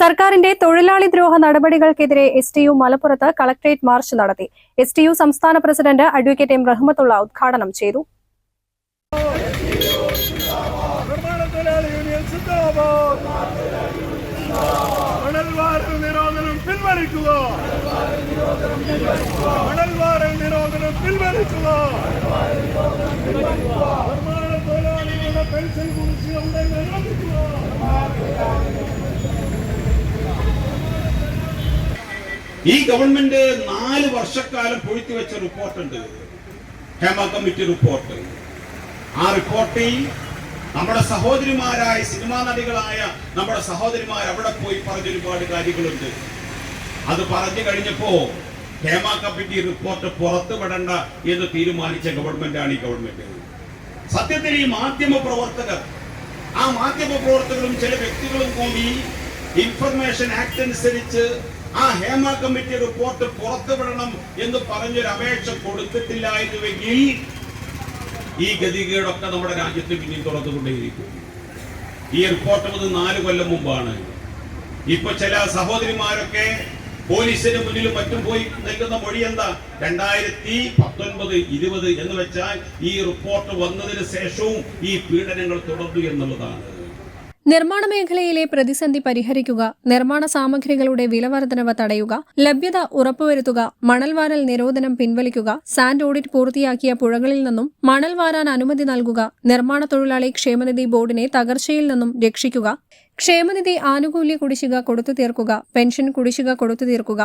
സർക്കാരിന്റെ തൊഴിലാളി ദ്രോഹ നടപടികൾക്കെതിരെ എസ് ടി യു മലപ്പുറത്ത് കളക്ടറേറ്റ് മാർച്ച് നടത്തി. എസ് ടി യു സംസ്ഥാന പ്രസിഡന്റ് അഡ്വക്കേറ്റ് എം റഹ്മത്തുള്ള ഉദ്ഘാടനം ചെയ്തു. പിൻവലിക്കുക. ഈ ഗവൺമെന്റ് നാല് വർഷക്കാലം പൊഴുത്തി വെച്ച റിപ്പോർട്ടുണ്ട്. Hema committee report. ആ റിപ്പോർട്ടിൽ നമ്മുടെ സഹോദരിമാരായ സിനിമാ നടികളായ നമ്മുടെ സഹോദരിമാർ അവിടെ പോയി പറഞ്ഞ ഒരുപാട് കാര്യങ്ങളുണ്ട്. അത് പറഞ്ഞു കഴിഞ്ഞപ്പോ ഹേമ കമ്മിറ്റി റിപ്പോർട്ട് പുറത്തു വിടണ്ട എന്ന് തീരുമാനിച്ച ഗവൺമെന്റാണ് ഈ ഗവൺമെന്റ് സത്യത്തിൽ ഈ മാധ്യമ പ്രവർത്തകർ ആ മാധ്യമ പ്രവർത്തകരും ചില വ്യക്തികളും കൂടി ഇൻഫർമേഷൻ ആക്ട് അനുസരിച്ച് ആ ഹേമ കമ്മിറ്റി റിപ്പോർട്ട് പുറത്തുവിടണം എന്ന് പറഞ്ഞൊരു അപേക്ഷ കൊടുത്തിട്ടില്ലായിരുന്നുവെങ്കിൽ ഈ ഗതികേടൊക്കെ നമ്മുടെ രാജ്യത്ത് പിന്നെയും തുറന്നുകൊണ്ടേയിരിക്കും ഈ റിപ്പോർട്ട് വന്ന് നാല് കൊല്ലം മുമ്പാണ്. ഇപ്പൊ ചില സഹോദരിമാരൊക്കെ പോലീസിന് മുന്നിൽ മറ്റും പോയി നൽകുന്ന മൊഴി എന്താ? രണ്ടായിരത്തി പത്തൊൻപത് ഇരുപത് എന്ന് വെച്ചാൽ ഈ റിപ്പോർട്ട് വന്നതിന് ശേഷവും ഈ പീഡനങ്ങൾ തുടർന്നു എന്നുള്ളതാണ്. നിർമ്മാണ മേഖലയിലെ പ്രതിസന്ധി പരിഹരിക്കുക നിർമ്മാണ സാമഗ്രികളുടെ വിലവർദ്ധനവ് തടയുക ലഭ്യത ഉറപ്പുവരുത്തുക മണൽവാരൽ നിരോധനം പിൻവലിക്കുക സാൻഡ് ഓഡിറ്റ് പൂർത്തിയാക്കിയ പുഴകളിൽ നിന്നും മണൽ വാരാൻ അനുമതി നൽകുക നിർമ്മാണ തൊഴിലാളി ക്ഷേമനിധി ബോർഡിനെ തകർച്ചയിൽ നിന്നും രക്ഷിക്കുക ക്ഷേമനിധി ആനുകൂല്യ കുടിശ്ശിക കൊടുത്തു തീർക്കുക പെൻഷൻ കുടിശ്ശിക കൊടുത്തു തീർക്കുക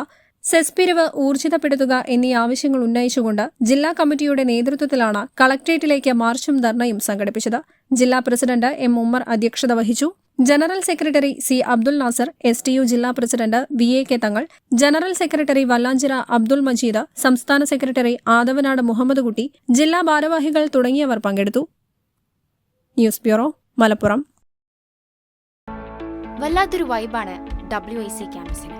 സെസ് പിരിവ് ഊർജിതപ്പെടുത്തുക എന്നീ ആവശ്യങ്ങൾ ഉന്നയിച്ചുകൊണ്ട് ജില്ലാ കമ്മിറ്റിയുടെ നേതൃത്വത്തിലാണ് കളക്ട്രേറ്റിലേക്ക് മാർച്ചും ധർണയും സംഘടിപ്പിച്ചത്. ജില്ലാ പ്രസിഡന്റ് എം ഉമ്മർ അധ്യക്ഷത വഹിച്ചു. General secretary C Abdul Nasser S T U ജില്ലാ president V A K Thangal general secretary Vallanchira Abdul Majeed സംസ്ഥാന സെക്രട്ടറി ആദവനാട് മുഹമ്മദ് കുട്ടി ജില്ലാ ഭാരവാഹികൾ തുടങ്ങിയവർ പങ്കെടുത്തു. News bureau Malappuram. വല്ലാത്തൊരു വൈബാണ് ഡബ്ല്യു ഐ സി ക്യാമ്പസിന്